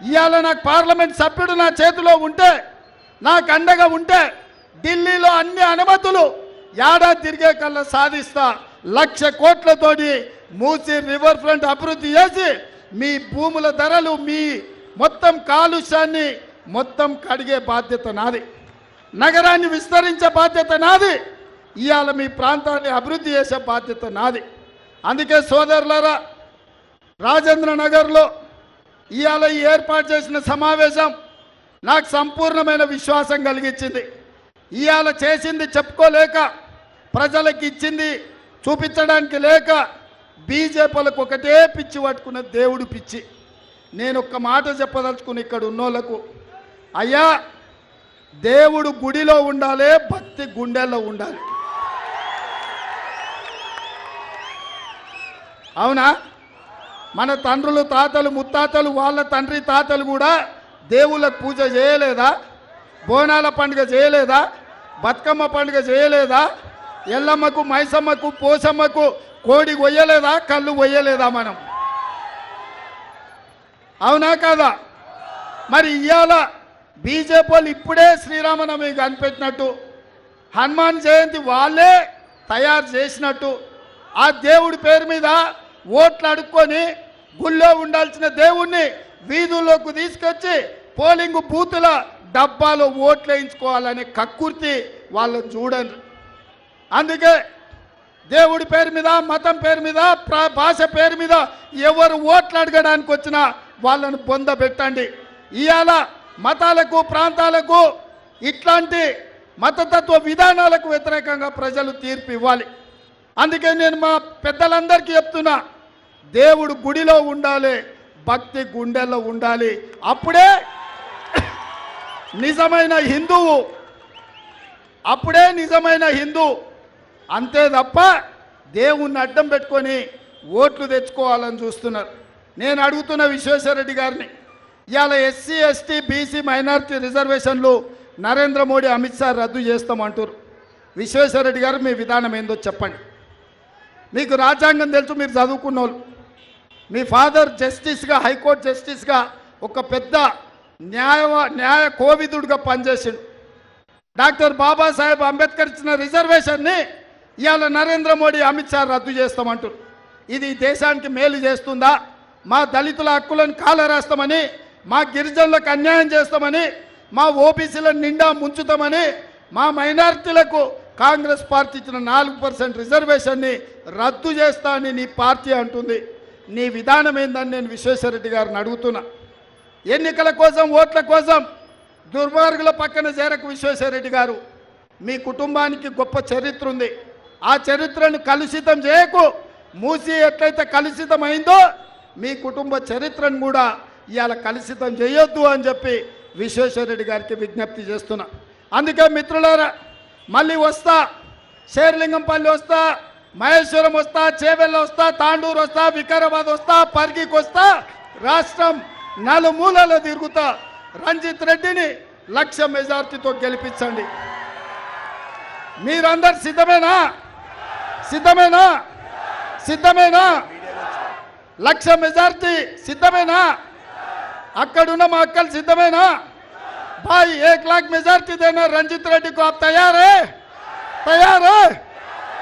ఇవాళ నాకు పార్లమెంట్ సభ్యుడు నా చేతిలో ఉంటే నాకు అండగా ఉంటే ఢిల్లీలో అన్ని అనుమతులు ఏడాది తిరిగే కల్లా సాధిస్తా. లక్ష కోట్లతోటి మూసి రివర్ ఫ్రంట్ అభివృద్ధి చేసి మీ భూముల ధరలు మీ మొత్తం కాలుష్యాన్ని మొత్తం కడిగే బాధ్యత నాది. నగరాన్ని విస్తరించే బాధ్యత నాది. ఇవాళ మీ ప్రాంతాన్ని అభివృద్ధి చేసే బాధ్యత నాది. అందుకే సోదరులరా రాజేంద్ర నగర్లో ఇవాళ ఏర్పాటు చేసిన సమావేశం నాకు సంపూర్ణమైన విశ్వాసం కలిగించింది. ఇవాళ చేసింది చెప్పుకోలేక ప్రజలకు ఇచ్చింది చూపించడానికి లేక బీజేపీలకు ఒకటే పిచ్చి పట్టుకున్న దేవుడు పిచ్చి. నేను ఒక్క మాట చెప్పదలుచుకుని ఇక్కడ ఉన్నోళ్ళకు అయ్యా దేవుడు గుడిలో ఉండాలి భక్తి గుండెల్లో ఉండాలి. అవునా? మన తండ్రులు తాతలు ముత్తాతలు వాళ్ళ తండ్రి తాతలు కూడా దేవుళ్ళకు పూజ చేయలేదా? బోనాల పండుగ చేయలేదా? బతుకమ్మ పండుగ చేయలేదా? ఎల్లమ్మకు మైసమ్మకు పోసమ్మకు కోడి కొయ్యలేదా? కళ్ళు కొయ్యలేదా మనం? అవునా కాదా? మరి ఇవాళ బీజేపీ వాళ్ళు ఇప్పుడే శ్రీరామనవమి కనిపెట్టినట్టు హనుమాన్ జయంతి వాళ్ళే తయారు చేసినట్టు ఆ దేవుడి పేరు మీద ఓట్లు అడుక్కొని గుళ్ళో ఉండాల్సిన దేవుణ్ణి వీధుల్లోకి తీసుకొచ్చి పోలింగ్ బూతుల డబ్బాలో ఓట్లు వేయించుకోవాలనే కక్కుర్తి వాళ్ళు చూడండి అందుకే దేవుడి పేరు మీద మతం పేరు మీద భాష పేరు మీద ఎవరు ఓట్లు అడగడానికి వచ్చినా వాళ్ళను పొంద పెట్టండి. ఇవాళ మతాలకు ప్రాంతాలకు ఇట్లాంటి మతతత్వ విధానాలకు వ్యతిరేకంగా ప్రజలు తీర్పు ఇవ్వాలి. అందుకే నేను మా పెద్దలందరికీ చెప్తున్నా దేవుడు గుడిలో ఉండాలి భక్తి గుండెల్లో ఉండాలి. అప్పుడే నిజమైన హిందువు అప్పుడే నిజమైన హిందూ. అంతే తప్ప దేవుణ్ణి అడ్డం పెట్టుకొని ఓట్లు తెచ్చుకోవాలని చూస్తున్నారు. నేను అడుగుతున్న విశ్వేశ్వరరెడ్డి గారిని ఇవాళ ఎస్సీ ఎస్టీ బీసీ మైనారిటీ రిజర్వేషన్లు నరేంద్ర మోడీ అమిత్ షా రద్దు చేస్తామంటారు విశ్వేశ్వరరెడ్డి గారు మీ విధానం ఏందో చెప్పండి. మీకు రాజ్యాంగం తెలుసు మీరు చదువుకున్న వాళ్ళు మీ ఫాదర్ జస్టిస్గా హైకోర్టు జస్టిస్గా ఒక పెద్ద న్యాయ న్యాయ కోవిదుడిగా పనిచేసిండు. డాక్టర్ బాబాసాహెబ్ అంబేద్కర్ ఇచ్చిన రిజర్వేషన్ని ఇవాళ నరేంద్ర మోడీ అమిత్ షా రద్దు చేస్తామంటారు ఇది దేశానికి మేలు చేస్తుందా? మా దళితుల హక్కులను కాలరాస్తామని మా గిరిజనులకు అన్యాయం చేస్తామని మా ఓబీసీల నిండా ముంచుతామని మా మైనారిటీలకు కాంగ్రెస్ పార్టీ ఇచ్చిన నాలుగు పర్సెంట్ రిజర్వేషన్ని రద్దు చేస్తా అని నీ పార్టీ అంటుంది. నీ విధానం ఏందని నేను విశ్వేశ్వరరెడ్డి గారిని అడుగుతున్నా. ఎన్నికల కోసం ఓట్ల కోసం దుర్మార్గుల పక్కన చేరకు విశ్వేశ్వరరెడ్డి గారు మీ కుటుంబానికి గొప్ప చరిత్ర ఉంది. ఆ చరిత్రను కలుషితం చేయకు. మూసి ఎట్లయితే కలుషితం అయిందో మీ కుటుంబ చరిత్రను కూడా ఇవాళ కలుషితం చేయొద్దు అని చెప్పి విశ్వేశ్వరరెడ్డి గారికి విజ్ఞప్తి చేస్తున్నా. అందుకే మిత్రులారా మళ్ళీ వస్తా. శేర్లింగంపల్లి వస్తా. మహేశ్వరం వస్తా చేవెళ్ళ వస్తా తాండూరు వస్తా వికారాబాద్ వస్తా పర్గికి వస్తా రాష్ట్రం నలుమూలలో తిరుగుతా రంజిత్ రెడ్డిని లక్ష మెజార్టీతో గెలిపించండి మీరందరు సిద్ధమేనా సిద్ధమేనా సిద్ధమేనా లక్ష మెజార్టీ సిద్ధమేనా అక్కడున్న మా అక్కలు సిద్ధమేనా भाई एक लाख मेजॉरिटी देना रंजित रेड्डी को आप तैयार है तैयार है